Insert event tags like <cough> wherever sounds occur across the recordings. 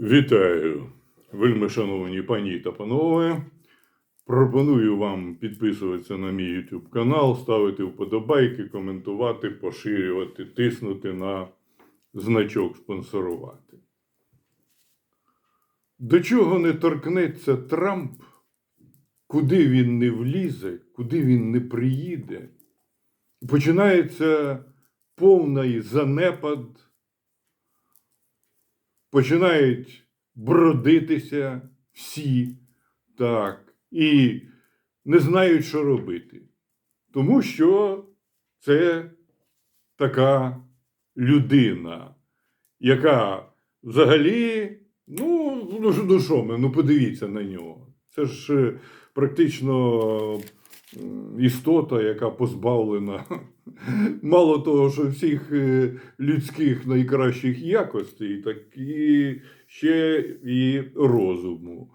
Вітаю, вельми шановні пані та панове. Пропоную вам підписуватися на мій YouTube канал, ставити вподобайки, коментувати, поширювати, тиснути на значок спонсорувати. До чого не торкнеться Трамп, куди він не влізе, куди він не приїде, починається повний занепад починають бродитися всі так, і не знають, що робити. Тому що це така людина, яка взагалі, ну, ну, що- ну ми, ну подивіться на нього. Це ж е, практично істота, яка позбавлена мало того, що всіх е, людських найкращих якостей, так і ще і розуму.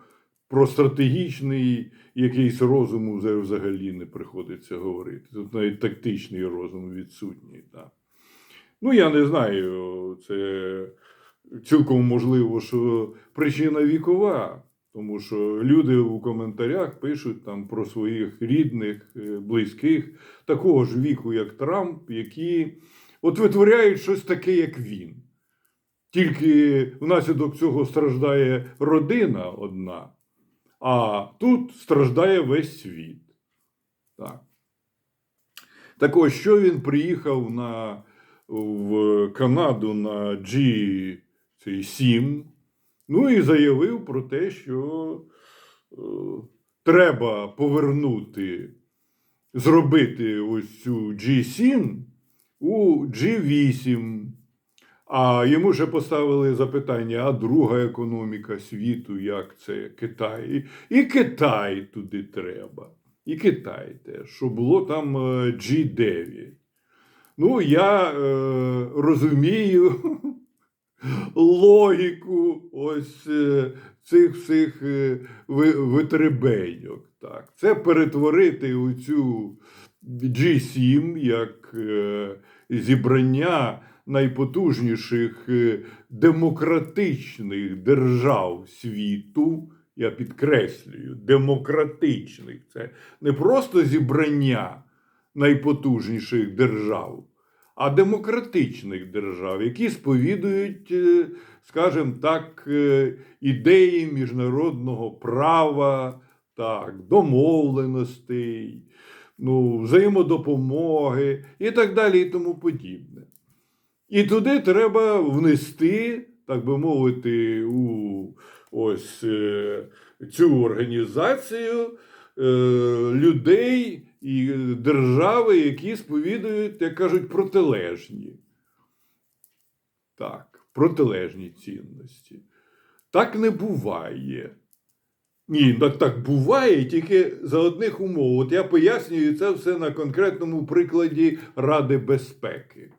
Про стратегічний якийсь розум уже взагалі не приходиться говорити. Тут навіть тактичний розум відсутній. Так. Ну, я не знаю, це цілком можливо, що причина вікова. Тому що люди у коментарях пишуть там про своїх рідних, е, близьких, такого ж віку, як Трамп, які от витворяють щось таке, як він. Тільки внаслідок цього страждає родина одна, а тут страждає весь світ. Так. Так ось, що він приїхав на, в Канаду на G7, ну і заявив про те, що е, треба повернути, зробити ось цю G7 у G8. А йому ще поставили запитання: а друга економіка світу, як це Китай? І Китай туди треба. І Китай теж, що було там е, G9. Ну, я е, розумію <laughs> логіку ось е, цих всіх е, витребеньок. Так. Це перетворити у цю G7 як е, зібрання найпотужніших демократичних держав світу. Я підкреслюю, демократичних. Це не просто зібрання найпотужніших держав, а демократичних держав, які сповідують, е, скажімо так, е, ідеї міжнародного права, так, домовленостей, ну, взаємодопомоги і так далі, і тому подібне. І туди треба внести, так би мовити, у ось е, цю організацію людей і держави, які сповідують, як кажуть, протилежні. Так, протилежні цінності. Так не буває. Ні, так, так буває тільки за одних умов. От я пояснюю це все на конкретному прикладі Ради безпеки,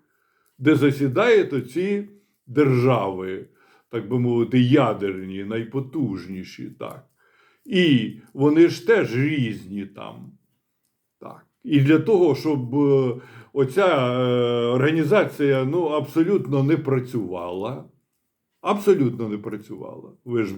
де засідають оці держави, так би мовити, ядерні, найпотужніші. так. І вони ж теж різні там. Так. І для того, щоб е, оця е, організація ну, абсолютно не працювала. Абсолютно не працювала. Ви ж.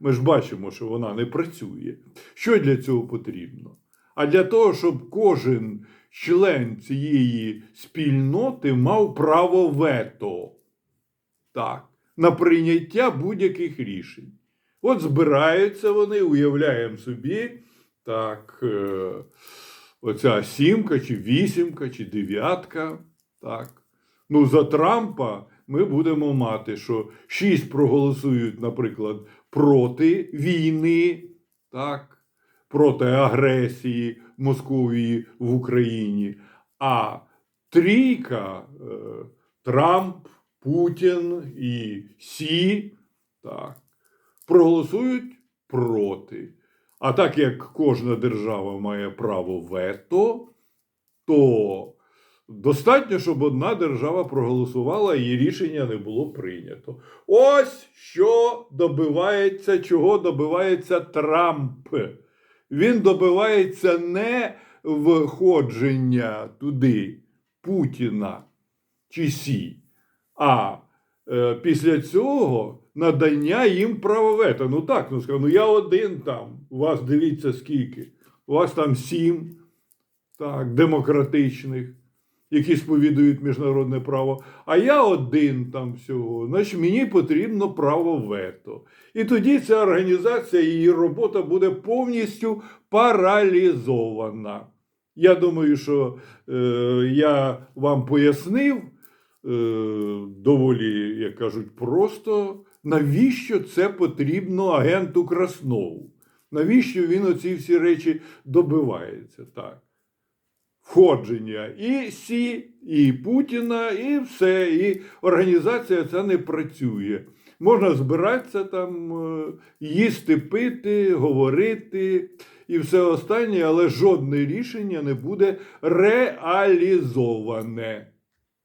Ми ж бачимо, що вона не працює. Що для цього потрібно? А для того, щоб кожен член цієї спільноти мав право вето так, на прийняття будь-яких рішень. От збираються вони, уявляємо собі, так, е, оця сімка, чи вісімка, чи дев'ятка. Так. Ну, за Трампа ми будемо мати, що шість проголосують, наприклад, проти війни, так, проти агресії Московії в Україні, а трійка е, Трамп, Путін і Сі так, проголосують проти. А так як кожна держава має право вето, то достатньо, щоб одна держава проголосувала і рішення не було прийнято. Ось що добивається, чого добивається Трамп. Він добивається не входження туди Путіна чи Сі, а е, після цього надання їм права вето. Ну так, ну скажу, ну я один там, у вас дивіться скільки. У вас там сім так, демократичних, які сповідують міжнародне право, а я один там всього. Значить, мені потрібно право вето. І тоді ця організація, її робота буде повністю паралізована. Я думаю, що е, я вам пояснив е, доволі, як кажуть, просто, навіщо це потрібно агенту Краснову. Навіщо він оці всі речі добивається? Так. Входження і Сі, і Путіна, і все. І організація ця не працює. Можна збиратися там, е, їсти, пити, говорити і все останнє, але жодне рішення не буде реалізоване.